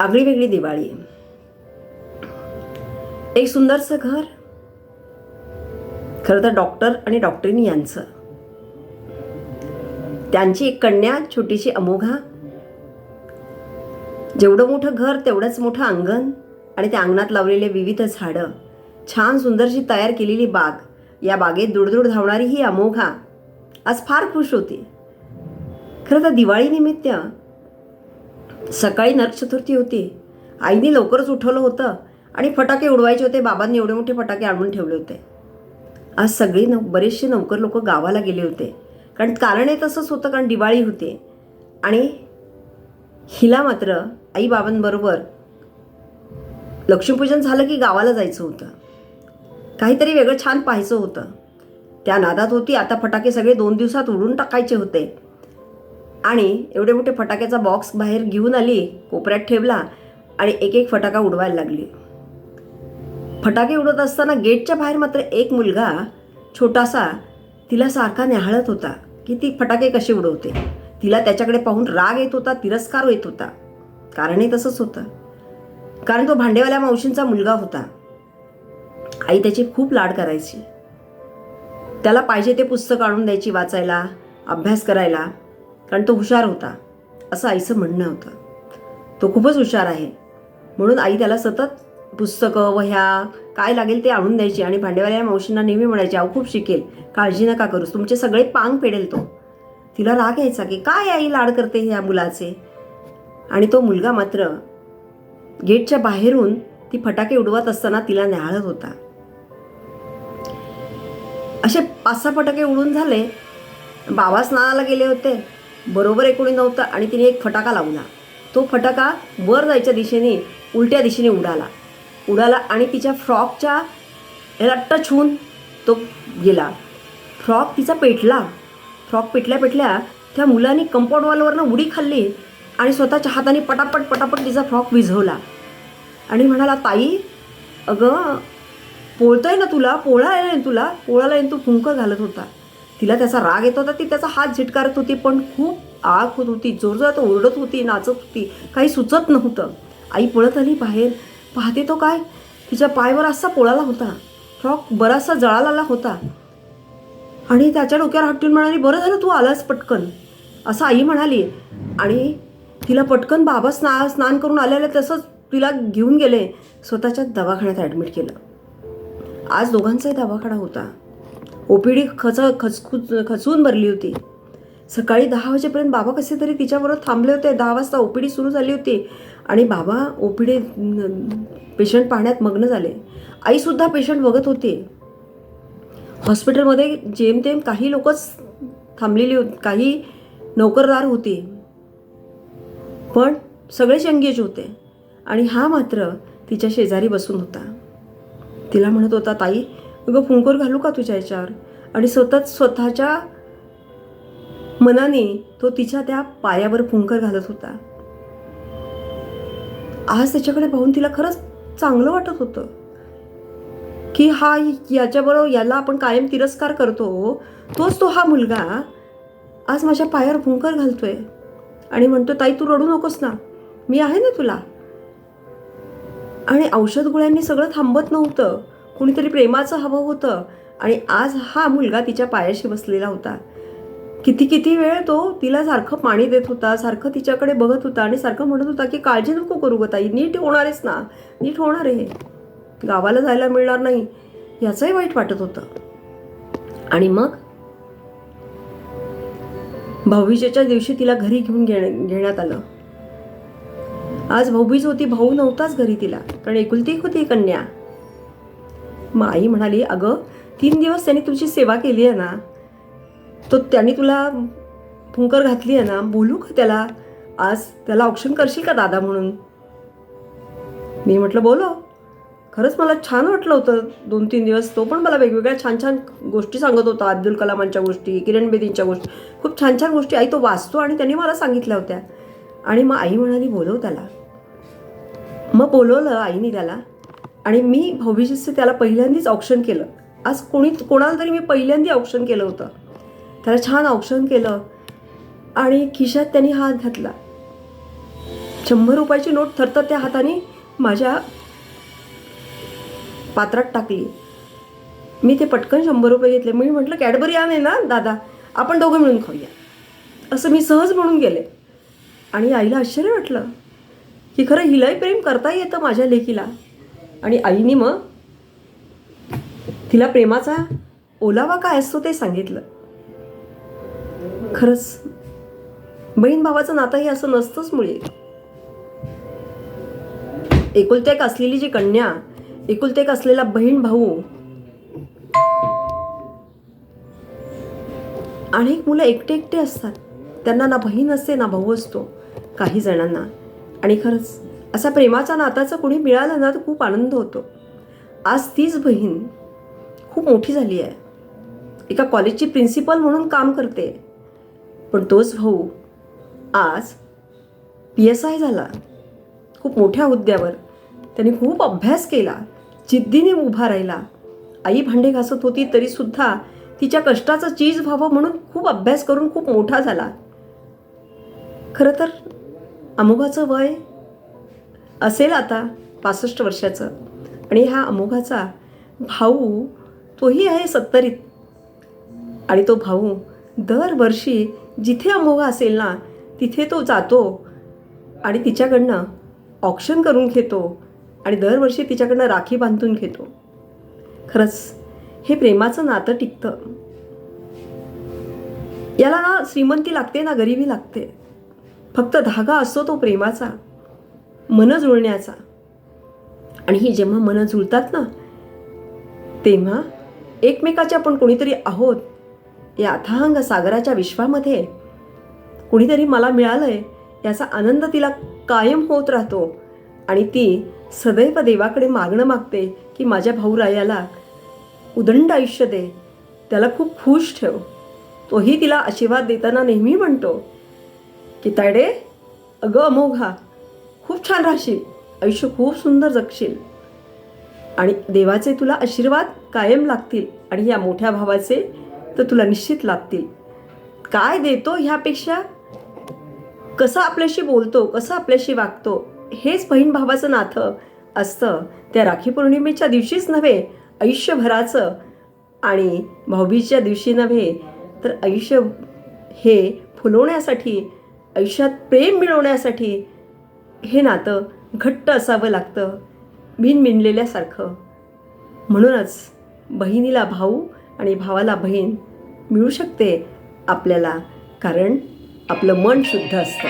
आगळी वेगळी दिवाळी एक सुंदरसं घर. खरं तर डॉक्टर आणि डॉक्टरीनी यांचं. त्यांची एक कन्या छोटीशी अमोघा. जेवढं मोठं घर तेवढंच मोठं अंगण आणि त्या अंगणात लावलेले विविध झाडं. छान सुंदरशी तयार केलेली बाग. या बागेत दुडदूड धावणारी ही अमोघा. आज फार खुश होती. खरं तर दिवाळीनिमित्त सकाळी नरक चतुर्थी होती. आईने लवकरच उठवलं होतं आणि फटाके उडवायचे होते. बाबांनी एवढे मोठे फटाके आणून ठेवले होते. आज सगळे नव बरेचसे नौकर लोक गावाला गेले होते. कारण कारण हे तसंच होतं कारण दिवाळी होती. आणि हिला मात्र आईबाबांबरोबर लक्ष्मीपूजन झालं की गावाला जायचं होतं. काहीतरी वेगळं छान पाहायचं होतं. त्या नादात होती. आता फटाके सगळे दोन दिवसात उडून टाकायचे होते. आणि एवढे मोठे फटाक्याचा बॉक्स बाहेर घेऊन आली कोपऱ्यात ठेवला आणि एक एक फटाका उडवायला लागली. फटाके उडत असताना गेटच्या बाहेर मात्र एक मुलगा छोटासा तिला सारखा न्याहाळत होता की ती फटाके कसे उडवते. तिला त्याच्याकडे पाहून राग येत होता तिरस्कार येत होता. कारणही तसंच होतं. कारण तो भांडेवाल्या मावशींचा मुलगा होता. आई त्याची खूप लाड करायची. त्याला पाहिजे ते पुस्तक आणून द्यायची वाचायला अभ्यास करायला. कारण तो हुशार होता. असं आईचं म्हणणं होतं. तो खूपच हुशार आहे. म्हणून आई त्याला सतत पुस्तकं वह्या काय लागेल ते आणून द्यायची आणि भांडेवाल्या मावशींना नेहमी म्हणायची अहो खूप शिकेल. काळजी नका करूस. तुमचे सगळे पांग पेडेल तो. तिला राग यायचा की काय आई लाड करते ह्या मुलाचे? आणि तो मुलगा मात्र गेटच्या बाहेरून ती फटाके उडवत असताना तिला न्याहाळत होता. असे पाच सहा फटाके उडून झाले. बाबा स्नानाला गेले होते. बरोबर एकोणी नव्हतं आणि तिने एक फटाका लावला. तो फटाका वर जायच्या दिशेने उलट्या दिशेने उडाला. उडाला आणि तिच्या फ्रॉकच्या ह्याला टच होऊन तो गेला. फ्रॉक तिचा पेटला. फ्रॉक पेटल्या पेटल्या त्या मुलाने कंपाऊंड वॉलवरनं उडी खाल्ली आणि स्वतःच्या हाताने पटापट पटापट तिचा फ्रॉक विझवला. आणि म्हणाला ताई अगं पोळतंय ना तुला? पोळा आहे ना तुला? पोळाला येऊन तू फुंकर घालत होता. तिला त्याचा राग येत होता ती त्याचा हात झिटकारत होती पण खूप आग होत होती जोरजोरात ओरडत होती नाचत होती काही सुचत नव्हतं. आई पळत आली बाहेर. पाहते तो काय? तिच्या पायवर असा पोळाला होता. फ्रॉक बराचसा जळालाला होता. आणि त्याच्या डोक्यावर हटून म्हणाली बरं झालं तू आलास पटकन. असं आई म्हणाली. आणि तिला पटकन बाबा स्ना स्नान करून आलेलं तसंच तिला घेऊन गेले. स्वतःच्या दवाखान्यात ॲडमिट केलं. आज दोघांचाही दवाखाना होता. ओपीडी खच खचखुच खचून भरली होती. सकाळी दहा वाजेपर्यंत बाबा कसे तरी तिच्याबरोबर थांबले होते. दहा वाजता ओपीडी सुरू झाली होती आणि बाबा ओपीडी पेशंट पाहण्यात मग्न झाले. आईसुद्धा पेशंट बघत होते. हॉस्पिटलमध्ये जेमतेम काही लोकच थांबलेली होती. काही नोकरदार होते. पण सगळेच एंगेज होते. आणि हा मात्र तिच्या शेजारी बसून होता. तिला म्हणत होता ताई अगं फुंकर घालू का तुझ्या याच्यावर? आणि सतत स्वतःच्या मनाने तो तिच्या त्या पायावर फुंकर घालत होता. आज त्याच्याकडे पाहून तिला खरंच चांगलं वाटत होतं. की हा याच्याबरोबर याला आपण कायम तिरस्कार करतो तोच तो हा मुलगा आज माझ्या पायावर फुंकर घालतोय. आणि म्हणतो ताई तू रडू नकोस ना. मी आहे ना तुला. आणि औषध गोळ्यांनी सगळं थांबत नव्हतं. कुणीतरी प्रेमाचं हवं होतं आणि आज हा मुलगा तिच्या पायाशी बसलेला होता. किती किती वेळ तो तिला सारखं पाणी देत होता सारखं तिच्याकडे बघत होता आणि सारखं म्हणत होता की काळजी नको करू ग ताई नीट होणार ना नीट होणार आहे गावाला जायला मिळणार नाही. याचंही वाईट वाटत होतं. आणि मग? भाऊबीजेच्या दिवशी तिला घरी घेऊन घेण्या घेण्यात आलं. आज भाऊबीज होती भाऊ नव्हताच घरी तिला कारण एकुलती होती कन्या. मग आई म्हणाली अगं तीन दिवस त्यांनी तुझी सेवा केली आहे ना तो त्यांनी तुला फुंकर घातली आहे ना बोलू का त्याला? आज त्याला ऑप्शन करशील का दादा म्हणून? मी म्हटलं बोलो. खरंच मला छान वाटलं होतं दोन तीन दिवस. तो पण मला वेगवेगळ्या छान छान गोष्टी सांगत होता अब्दुल कलामांच्या गोष्टी किरण बेदींच्या गोष्टी. खूप छान छान गोष्टी आई तो वाचतो आणि त्यांनी मला सांगितल्या होत्या. आणि मग आई म्हणाली बोलव त्याला. मग बोलवलं आईने त्याला. आणि मी भाऊबीजेचं त्याला पहिल्यांदाच ऑप्शन केलं. आज कोणी कोणाला तरी मी पहिल्यांदा ऑप्शन केलं होतं. त्याला छान ऑप्शन केलं. आणि खिशात त्यांनी हात घातला. शंभर रुपयाची नोट थरथर त्या हाताने माझ्या पात्रात टाकली. मी ते पटकन शंभर रुपये घेतले. मी म्हटलं कॅडबरी आहे ना दादा. आपण दोघं मिळून खाऊया. असं मी सहज म्हणून गेले. आणि आईला आश्चर्य वाटलं की खरं हिलाही प्रेम करता येतं माझ्या लेकीला. आणि आईने मग तिला प्रेमाचा ओलावा काय असतो ते सांगितलं. खरंच बहीण भावाचं नातंही असं नसतंच मुळे. एकुलते एक असलेली जी कन्या एकुलते एक असलेला बहीण भाऊ अनेक मुलं एकटे एकटे असतात. त्यांना ना बहीण असते ना भाऊ असतो काही जणांना. आणि खरंच असा प्रेमाचा नाताचं कोणी मिळालं ना तर खूप आनंद होतो. आज तीच बहीण खूप मोठी झाली आहे. एका कॉलेजची प्रिन्सिपल म्हणून काम करते. पण तोच भाऊ आज पी एस आय झाला. खूप मोठ्या हुद्द्यावर. त्यांनी खूप अभ्यास केला. जिद्दीने उभा राहिला. आई भांडे घासत होती तरीसुद्धा तिच्या कष्टाचं चीज व्हावं म्हणून खूप अभ्यास करून खूप मोठा झाला. खरं तर अमोघाचं वय असेल आता पासष्ट वर्षाचं. आणि हा अमोघाचा भाऊ तोही आहे सत्तरीत. आणि तो भाऊ दरवर्षी जिथे अमोघा असेल ना तिथे तो जातो आणि तिच्याकडनं ऑप्शन करून घेतो आणि दरवर्षी तिच्याकडनं राखी बांधून घेतो. खरंच हे प्रेमाचं नातं टिकतं. याला ना श्रीमंती लागते ना गरिबी लागते. फक्त धागा असतो तो प्रेमाचा. मन जुळण्याचा. आणि ही जेव्हा मनं जुळतात ना तेव्हा एकमेकाच्या आपण कोणीतरी आहोत या अथांग सागराच्या विश्वामध्ये कुणीतरी मला मिळालंय याचा आनंद तिला कायम होत राहतो. आणि ती सदैव देवाकडे मागणं मागते की माझ्या भाऊरायाला उदंड आयुष्य दे त्याला खूप खुश ठेव. तोही तिला आशीर्वाद देताना नेहमी म्हणतो की तायडे अगं अमोघा खूप छान राहशील. आयुष्य खूप सुंदर जगशील. आणि देवाचे तुला आशीर्वाद कायम लागतील आणि या मोठ्या भावाचे तर तुला निश्चित लागतील काय देतो ह्यापेक्षा? कसं आपल्याशी बोलतो कसं आपल्याशी वागतो हेच बहीण भावाचं नातं असतं. त्या राखी पौर्णिमेच्या दिवशीच नव्हे आयुष्यभराचं. आणि भाऊबीजच्या दिवशी नव्हे तर आयुष्य हे फुलवण्यासाठी आयुष्यात प्रेम मिळवण्यासाठी हे नातं घट्ट असावं लागतं बिन मिनलेल्यासारखं. म्हणूनच बहिणीला भाऊ आणि भावाला बहीण मिळू शकते आपल्याला कारण आपलं मन शुद्ध असतं.